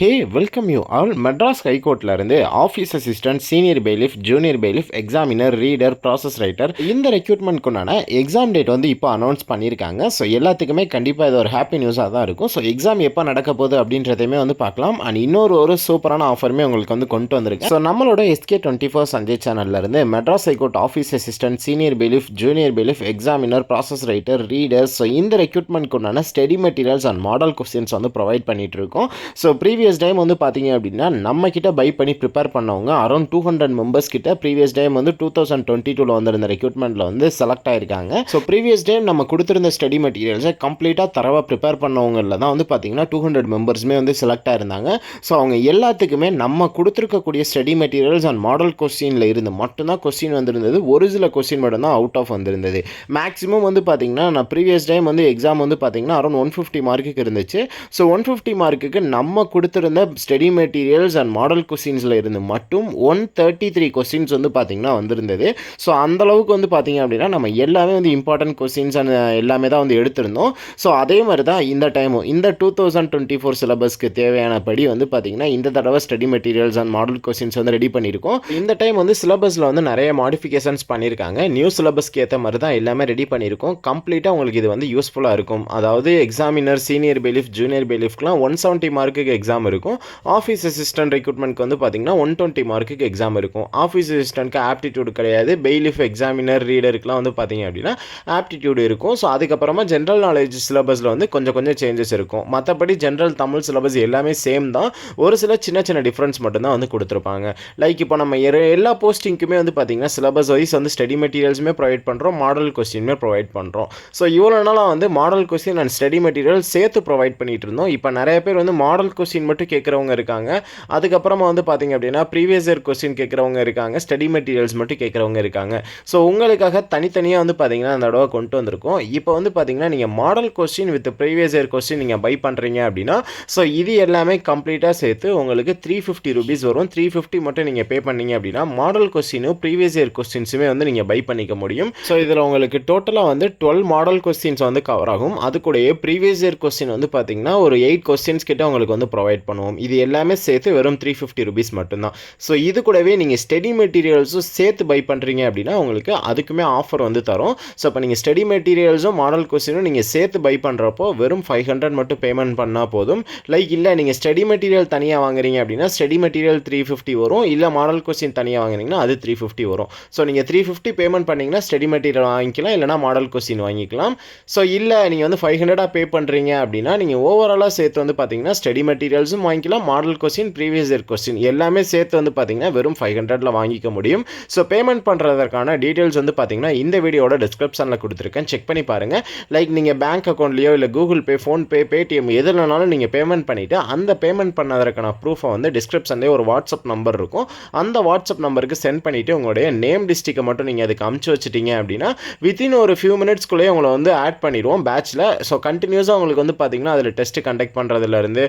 Hey welcome you all. Madras ஹைகோர்ட்ல இருந்து office assistant senior bailiff junior bailiff examiner reader process writer இந்த ரெக்யூட்மெண்ட்க்குண்டான exam date வந்து இப்போ announce பண்ணியிருக்காங்க. ஸோ எல்லாத்துக்குமே கண்டிப்பாக இது ஒரு ஹாப்பி நியூஸாக தான் இருக்கும். ஸோ எக்ஸாம் எப்போ நடக்க போகுது அப்படின்றதையுமே வந்து பார்க்கலாம். அண்ட் இன்னொரு ஒரு சூப்பரான ஆஃபருமே உங்களுக்கு வந்து கொண்டு வந்திருக்கு ஸோ நம்மளோட எஸ்கே டுவெண்ட்டி ஃபோர் சஞ்சய் சேனல்ல இருந்து Madras high court office assistant senior bailiff junior bailiff examiner process writer reader so இந்த ரெக்யூட்மெண்ட்க்குண்டான study materials and model questions வந்து ப்ரொவைட் பண்ணிட்டு இருக்கோம். ஸோ ப்ரீவியஸ் டைம் வந்து பார்த்தீங்க அப்படின்னா நம்ம கிட்ட பை பண்ணி ப்ரிப்பேர் பண்ணவங்க அரௌண்ட் டூ ஹண்ட்ரட் மெம்பர்ஸ் கிட்ட ப்ரீவியஸ் டைம் வந்து டூ தௌசண்ட் டுவெண்ட்டி டூவில் வந்திருந்த ரெக்யூட்மெண்ட்டில் வந்து செலக்ட் ஆயிருக்காங்க. ஸோ ப்ரீவியஸ் டைம் நம்ம கொடுத்துருந்த ஸ்டடி மெட்டீரியல்ஸை கம்ப்ளீட்டாக தரவாக ப்ரிப்பேர் பண்ணவங்களில் தான் வந்து பார்த்தீங்கன்னா டூ ஹண்ட்ரட் மெம்பர்ஸுமே வந்து செலக்ட் ஆயிருந்தாங்க. ஸோ அவங்க எல்லாத்துக்குமே நம்ம கொடுத்துருக்கக்கூடிய ஸ்டடி மெட்டீரியல்ஸ் அண்ட் மாடல் கொஸ்டினில் இருந்து மட்டும்தான் கொஸ்டின் வந்திருந்தது. ஒரு சில கொஸ்டின் மட்டும்தான் அவுட் ஆஃப் வந்திருந்தது. மேக்ஸிமம் வந்து பார்த்தீங்கன்னா நான் ப்ரீவியஸ் டைம் வந்து எக்ஸாம் வந்து பார்த்தீங்கன்னா அரௌண்ட் ஒன் ஃபிஃப்டி மார்க்குக்கு இருந்துச்சு. ஸோ ஒன் ஃபிஃப்டி மார்க்குக்கு நம்ம கொடுத்துருந்த ஸ்டடி மெட்டீரியல்ஸ் அண்ட் மாடல் கொஸ்டின்ஸில் இருந்து மட்டும் ஒன் தேர்ட்டி த்ரீ கொஸ்டின்ஸ் வந்து பார்த்திங்கன்னா வந்திருந்தது. ஸோ அந்தளவுக்கு வந்து பார்த்தீங்க அப்படின்னா நம்ம எல்லாமே வந்து இம்பார்ட்டன்ட் கொஸ்டின்ஸ் அண்ட் எல்லாமே தான் வந்து எடுத்திருந்தோம். ஸோ அதே மாதிரி தான் இந்த டைமும் இந்த டூ தௌசண்ட் டுவெண்ட்டி ஃபோர் சிலபஸ்க்கு தேவையான படி வந்து பார்த்திங்கன்னா இந்த தடவை study materials and model questions வந்து ரெடி பண்ணியிருக்கோம். இந்த டைம் வந்து சிலபஸில் வந்து நிறைய மாடிஃபிகேஷன்ஸ் பண்ணியிருக்காங்க. நியூ சிலபஸ்க்கு ஏற்ற மாதிரி தான் எல்லாமே ரெடி பண்ணியிருக்கோம். கம்ப்ளீட்டாக உங்களுக்கு இது வந்து யூஸ்ஃபுல்லாக இருக்கும். அதாவது எக்ஸாமினர் சீனியர் பெலிஃப் ஜூனியர் பெலிஃப்க்குலாம் ஒன் செவன்ட்டி மார்க்குக்கு எக்ஸாம் இருக்கும். ஆஃபீஸ் அசிஸ்டன்ட் ரெக்ரூட்மெண்ட்க்கு வந்து பார்த்தீங்கன்னா ஒன் டுவெண்ட்டி மார்க்குக்கு எக்ஸாம் இருக்கும். ஆஃபீஸ் அசிஸ்டன்ட்க்கு ஆப்டிடியூடு கிடையாது. பெய்லிஃப் எக்ஸாமினர் ரீடருக்குலாம் வந்து பார்த்தீங்க அப்படின்னா ஆப்டிடியூட் இருக்கும். ஸோ அதுக்கப்புறமா ஜென்ரல் நாலேஜ் சிலபஸில் வந்து கொஞ்சம் கொஞ்சம் சேஞ்சஸ் இருக்கும். மற்றபடி ஜென்ரல் தமிழ் சிலபஸ் எல்லாமே சேம் தான். ஒரு சில சின்ன சின்ன டிஃப்ரென்ஸ் மட்டும்தான் வந்து கொடுத்துருப்பாங்க. லைக் இப்போ நம்ம எல்லா போஸ்டிங்க்குமே வந்து பார்த்தீங்கன்னா சிலபஸ் வைஸ் வந்து ஸ்டடி மெட்டீரியல்ஸுமே ப்ரொவைட் பண்ணுறோம் மாடல் கொஸ்டினுமே ப்ரொவைட் பண்ணுறோம் ஸோ இவ்வளோ நாளாக வந்து model question and study material சேர்த்து ப்ரொவைட் பண்ணிட்டு இருந்தோம். இப்போ நிறைய பேர் வந்து மாடல் கொஸ்டின் மட்டும் கேட்குறவங்க இருக்காங்க. அதுக்கப்புறமா வந்து பார்த்தீங்க அப்படின்னா ப்ரீவியஸ் இயர் கொஸ்டின் கேட்குறவங்க இருக்காங்க. ஸ்டடி மெட்டீரியல்ஸ் மட்டும் கேட்குறவங்க இருக்காங்க. ஸோ உங்களுக்காக தனித்தனியாக வந்து பார்த்தீங்கன்னா அந்த தடவை கொண்டு வந்திருக்கோம். இப்போ வந்து பார்த்தீங்கன்னா நீங்கள் model question with previous year question நீங்கள் பை பண்ணுறீங்க அப்படின்னா ஸோ இது எல்லாமே கம்ப்ளீட்டாக சேர்த்து உங்களுக்கு த்ரீ ஃபிஃப்டி ருபீஸ் வரும். த்ரீ ஃபிஃப்டி மட்டும் நீங்கள் பே பண்ணீங்க அப்படின்னா மாடல் கொஸ்டினும் ப்ரீவியஸ் இயர் கொஸ்டின்ஸுமே வந்து நீங்கள் பை பண்ணிக்க முடியும். ஸோ இதில் உங்களுக்கு டோட்டலாக வந்து டுவெல் மாடல் கொஸ்டின்ஸ் வந்து கவர் ஆகும். அது கூடயே ப்ரீவியஸ் இயர் கொஸ்டின் வந்து பார்த்தீங்கன்னா ஒரு எயிட் கொஸ்டின்ஸ் கிட்ட உங்களுக்கு வந்து ப்ரொவைட் பண்ணுவோம். இது எல்லாமே சேர்த்து வெறும் த்ரீ ஃபிஃப்டி ருபீஸ் மட்டும்தான். ஸோ இது கூடவே நீங்கள் ஸ்டெடி மெட்டீரியல்ஸும் சேர்த்து பை பண்ணுறீங்க அப்படின்னா உங்களுக்கு அதுக்குமே ஆஃபர் வந்து தரும். ஸோ இப்போ நீங்கள் ஸ்டடி மெட்டீரியல்ஸும் மாடல் கொஸ்டினும் நீங்கள் சேர்த்து பை பண்ணுறப்போ வெறும் ஃபைவ் ஹண்ட்ரட் மட்டும் பேமெண்ட் பண்ணால் போதும். லைக் இல்லை நீங்கள் ஸ்டடி மெட்டீரியல் தனியாக வாங்குறீங்க அப்படின்னா ஸ்டடி மெட்டீரியல் த்ரீ ஃபிஃப்டி வரும். இல்லை மாடல் கொஸ்டின் தனியாக வாங்குறீங்கன்னா அது த்ரீ ஃபிஃப்டி வரும். ஸோ நீங்கள் த்ரீ ஃபிஃப்டி பேமெண்ட் பண்ணிங்கன்னா ஸ்டடி மெட்டீரியல் வாங்கிக்கலாம். இல்லைனா மாடல் கொஸ்டின் வாங்கிக்கலாம். ஸோ இல்லை நீங்கள் வந்து ஃபைவ் ஹண்ட்ரடாக பே பண்ணுறீங்க அப்படின்னா நீங்கள் ஓவராலாக சேர்த்து வந்து பார்த்தீங்கன்னா ஸ்டடி மெட்டீரியல்ஸும் வாங்கிக்கலாம். Model question previous year question எல்லாமே சேர்த்து வந்து பார்த்தீங்கன்னா வெறும் ஃபைவ் ஹண்ட்ரட்ல வாங்கிக்க முடியும். ஸோ பேமெண்ட் பண்ணுறதற்கான டீட்டெயில்ஸ் வந்து பார்த்தீங்கன்னா இந்த வீடியோட டிஸ்கிரிப்ஷனில் கொடுத்துருக்கேன். செக் பண்ணி பாருங்கள் லைக் நீங்கள் பேங்க் அக்கௌண்ட்லேயோ இல்லை கூகுள் பே ஃபோன்பே பேடிஎம் எதுலனாலும் நீங்கள் பேமெண்ட் பண்ணிவிட்டு அந்த பேமெண்ட் பண்ணதற்கான ப்ரூஃபை வந்து டிஸ்கிரிப்ஷன்லேயே ஒரு வாட்ஸ்அப் நம்பர் இருக்கும். அந்த வாட்ஸ்அப் நம்பருக்கு சென்ட் பண்ணிவிட்டு உங்களுடைய நேம் டிஸ்ட்ரிக்கை மட்டும் நீங்கள் அதுக்கு அமுச்சு வச்சிட்டீங்க அப்படின்னா வித்தின் ஒரு ஃபியூ மினிட்ஸ்க்குள்ளேயே உங்களை வந்து ஆட் பண்ணிடுவோம் பேட்ச்சில் ஸோ கண்டினியூஸாக உங்களுக்கு வந்து பார்த்தீங்கன்னா அதில் டெஸ்ட் கண்டக்ட் பண்ணுறதுலேருந்து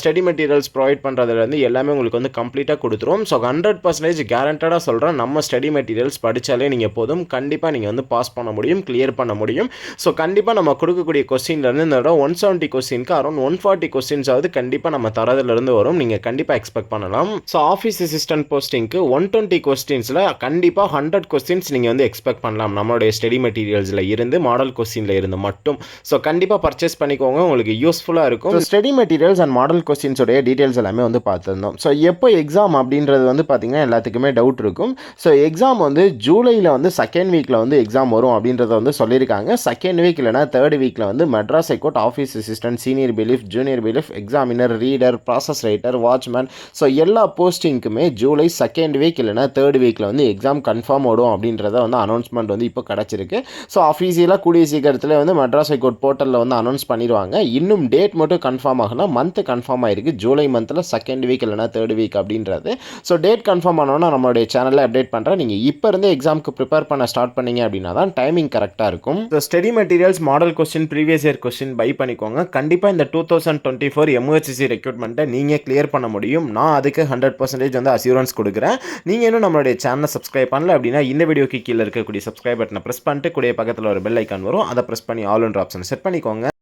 ஸ்டடி மெட்டீரியல்ஸ் ப்ரொவைட் பண்ணுறதுலேருந்து எல்லாமே உங்களுக்கு வந்து கம்ப்ளீட்டாக கொடுத்துருவோம் ஸோ ஹண்ட்ரட் பர்சன்டேஜ் கேரண்டடாக சொல்கிறேன் நம்ம ஸ்டடி மெட்டீரியல்ஸ் படித்தாலே நீங்கள் போதும். கண்டிப்பாக நீங்கள் வந்து பாஸ் பண்ண முடியும் கிளியர் பண்ண முடியும். ஸோ கண்டிப்பாக நம்ம கொடுக்கக்கூடிய கொஸ்டின்லேருந்து இந்த ஒன் செவன்ட்டி கொஸ்டினுக்கு அரௌண்ட் ஒன் ஃபார்ட்டி கொஸ்டின்ஸாவது கண்டிப்பாக நம்ம தரதுலேருந்து வரும். நீங்கள் கண்டிப்பாக எக்ஸ்பெக்ட் பண்ணலாம். ஸோ ஆஃபீஸ் அசிஸ்டன்ட் போஸ்டிங்க்கு ஒன் டுவெண்ட்டி கொஸ்டின்ஸில் கண்டிப்பாக ஹண்ட்ரட் கொஸ்டின்ஸ் நீங்கள் வந்து எக்ஸ்பெக்ட் பண்ணலாம். நம்மளுடைய ஸ்டடி மெட்டீரியல்ஸில் இருந்து மாடல் கொஸ்டினில் இருந்து மட்டும். ஸோ கண்டிப்பாக பர்ச்சேஸ் பண்ணிக்கோங்க. உங்களுக்கு யூஸ்ஃபுல்லாக இருக்கும். Study materials and model question கொஷின்ஸோடைய details எல்லாமே வந்து பார்த்துருந்தோம். ஸோ எப்போ எக்ஸாம் அப்படின்றது வந்து பார்த்திங்கன்னா எல்லாத்துக்குமே டவுட் இருக்கும். ஸோ எக்ஸாம் வந்து ஜூலையில் வந்து செகண்ட் வீக்கில் வந்து எக்ஸாம் வரும் அப்படின்றத வந்து சொல்லியிருக்காங்க. செகண்ட் வீக் இல்லைனா தேர்ட் வீக்கில் வந்து Madras high court office assistant senior bailiff junior bailiff examiner reader process writer watchman so எல்லா போஸ்டிங்க்குமே ஜூலை செகண்ட் வீக் இல்லைனா தேர்ட் வீக்கில் வந்து எக்ஸாம் கன்ஃபார்ம் ஓடும் அப்படின்றத வந்து அனௌன்ஸ்மெண்ட் வந்து இப்போ கிடச்சிருக்கு. ஸோ அஃபீஷியலாக கூடிய சீக்கிரத்தில் வந்து மெட்ராஸ் ஹைகோர்ட் போர்ட்டலில் வந்து அனௌன்ஸ் பண்ணிடுவாங்க. இன்னும் டேட் மட்டும் கன்ஃபார்ம் ஆகலாம் மந்த் கன்ஃபார்ம் ஆயிருக்கு ஜூலை மந்தில் செகண்ட் வீக் இல்லைனா தேர்ட் வீக் அப்படின்றது. ஸோ டேட் கன்ஃபார்ம் ஆனோன்னா நம்மளுடைய சேனலில் அப்டேட் பண்ணுறேன் நீங்கள் இப்போ இருந்தே எக்ஸாமுக்கு ப்ரிப்பேர் பண்ண ஸ்டார்ட் பண்ணீங்க அப்படின்னா தான் டைமிங் கரெக்டாக இருக்கும். So study materials model question previous year question buy பண்ணிக்கோங்க. கண்டிப்பாக இந்த two thousand twenty four MOHCC ரெக்ரூட்மெண்ட்டை நீங்கள் கிளியர் பண்ண முடியும். நான் அதுக்கு ஹண்ட்ரட் பர்சன்டேஜ் வந்து அசூரன்ஸ் கொடுக்குறேன். நீங்கள் இன்னும் நம்மளுடைய சேனலை சப்ஸ்கிரைப் பண்ணல அப்படின்னா இந்த வீடியோக்கு கீழே இருக்கக்கூடிய சப்ஸ்கிரைப் பட்டனை ப்ரெஸ் பண்ணிட்டு கூடிய பக்கத்தில் ஒரு பெல் ஐக்கான் வரும். அதை ப்ரெஸ் பண்ணி ஆல் ஒன்ற ஆப்ஷன் செட் பண்ணிக்கோங்க.